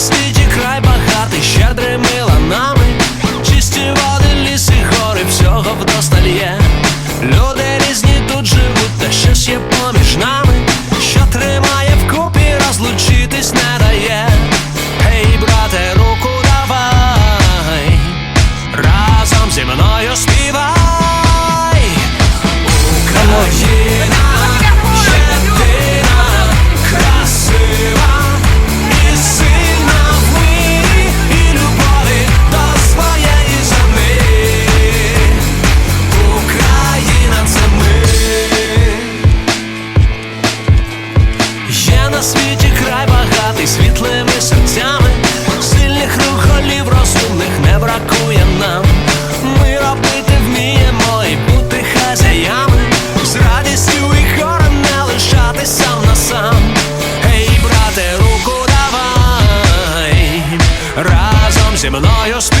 на світі край багатий, щедрими ланами, чисті води, ліси, гори, всього вдосталь є. Люди різні тут живуть, та щось є поміж нами, що тримає вкупі, розлучитись не Himalaya.